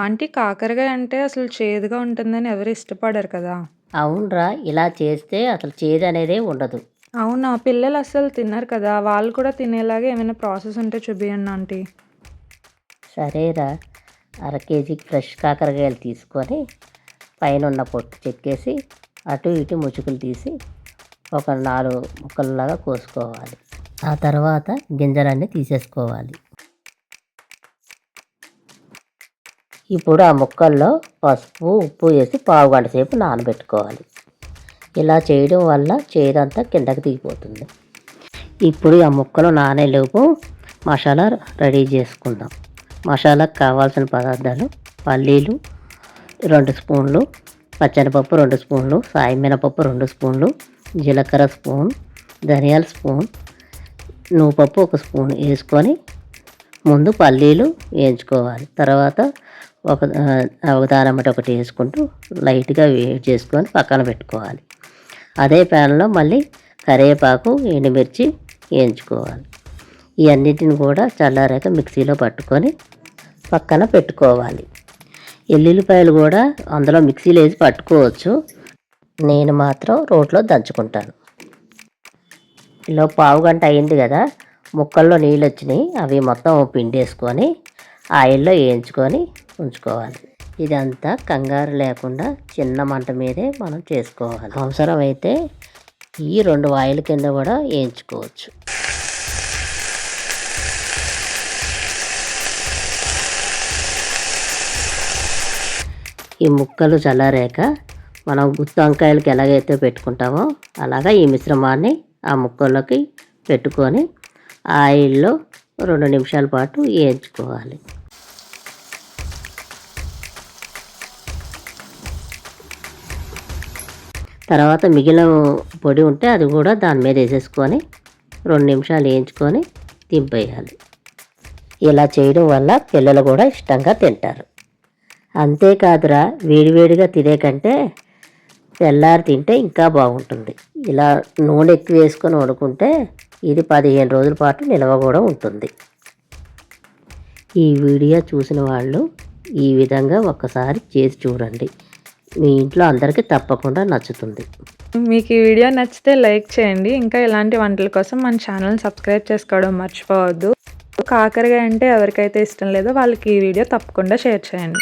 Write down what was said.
Aunty కాకరకాయ అంటే అసలు చేదుగా ఉంటుందని ఎవరు ఇష్టపడరు కదా! అవునురా ఇలా చేస్తే అసలు చేదనేదే ఉండదు. అవునా! పిల్లలు అస్సలు తినరు కదా! వాళ్ళు కూడా తినేలాగా ఏమైనా ప్రాసెస్ ఉంటే చూపియండి ఆంటీ. సరేరా అర కేజీకి ఫ్రెష్ కాకరకాయలు తీసుకొని పైన ఉన్న పొట్టు చెక్కేసి అటు ఇటు ముచుకులు తీసి ఒక నాలుగు ముక్కల్లాగా కోసుకోవాలి ఆ తర్వాత గింజలన్నీ తీసేసుకోవాలి ఇప్పుడు ఆ ముక్కల్లో పసుపు ఉప్పు వేసి పావు గంట సేపు నానబెట్టుకోవాలి. ఇలా చేయడం వల్ల చేదంతా కిందకి దిగిపోతుంది. ఇప్పుడు ఆ ముక్కలు నానేలోపు మసాలా రెడీ చేసుకుందాం. మసాలాకు కావాల్సిన పదార్థాలు పల్లీలు రెండు స్పూన్లు పచ్చనిపప్పు రెండు స్పూన్లు సాయి మినపప్పు రెండు స్పూన్లు జీలకర్ర స్పూన్ ధనియాల స్పూన్ నువ్వుపప్పు ఒక స్పూన్ వేసుకొని ముందు పల్లీలు వేయించుకోవాలి. తర్వాత ఒక ఒక ఒకటి వేసుకుంటూ లైట్గా వేడి చేసుకొని పక్కన పెట్టుకోవాలి. అదే ప్యాన్లో మళ్ళీ కరివేపాకు ఎండుమిర్చి వేయించుకోవాలి. ఈ కూడా చల్లారాక మిక్సీలో పట్టుకొని పక్కన పెట్టుకోవాలి. ఎల్లుల్లిపాయలు కూడా అందులో మిక్సీలో వేసి పట్టుకోవచ్చు. నేను మాత్రం రోట్లో దంచుకుంటాను. ఇలా పావు గంట అయింది కదా ముక్కల్లో నీళ్ళు వచ్చినాయి. అవి మొత్తం పిండేసుకొని ఆయిల్లో వేయించుకొని ఉంచుకోవాలి. ఇదంతా కంగారు లేకుండా చిన్న మంట మీదే మనం చేసుకోవాలి. అవసరమైతే ఈ రెండు ఆయిల్ కింద కూడా వేయించుకోవచ్చు. ఈ ముక్కలు చల్లారాక మనం గుత్తి వంకాయలకి ఎలాగైతే పెట్టుకుంటామో అలాగా ఈ మిశ్రమాన్ని ఆ ముక్కల్లోకి పెట్టుకొని ఆయిల్లో రెండు నిమిషాల పాటు వేయించుకోవాలి. తర్వాత మిగిలిన పొడి ఉంటే అది కూడా దాని మీద వేసేసుకొని రెండు నిమిషాలు వేయించుకొని దింపేయాలి. ఇలా చేయడం వల్ల పిల్లలు కూడా ఇష్టంగా తింటారు. అంతేకాదురా వేడివేడిగా తినే కంటే తెల్లారి తింటే ఇంకా బాగుంటుంది. ఇలా నూనె ఎక్కువ వేసుకొని వండుకుంటే ఇది పదిహేను రోజుల పాటు నిల్వ కూడా ఉంటుంది. ఈ వీడియో చూసిన వాళ్ళు ఈ విధంగా ఒక్కసారి చేసి చూడండి. మీ ఇంట్లో అందరికీ తప్పకుండా నచ్చుతుంది మీకు ఈ వీడియో నచ్చితే లైక్ చేయండి. ఇంకా ఇలాంటి వంటల కోసం మన ఛానల్‌ని సబ్స్క్రైబ్ చేసుకోవడం మర్చిపోవద్దు. కాకరగా అంటే ఎవరికైతే ఇష్టం లేదో వాళ్ళకి ఈ వీడియో తప్పకుండా షేర్ చేయండి.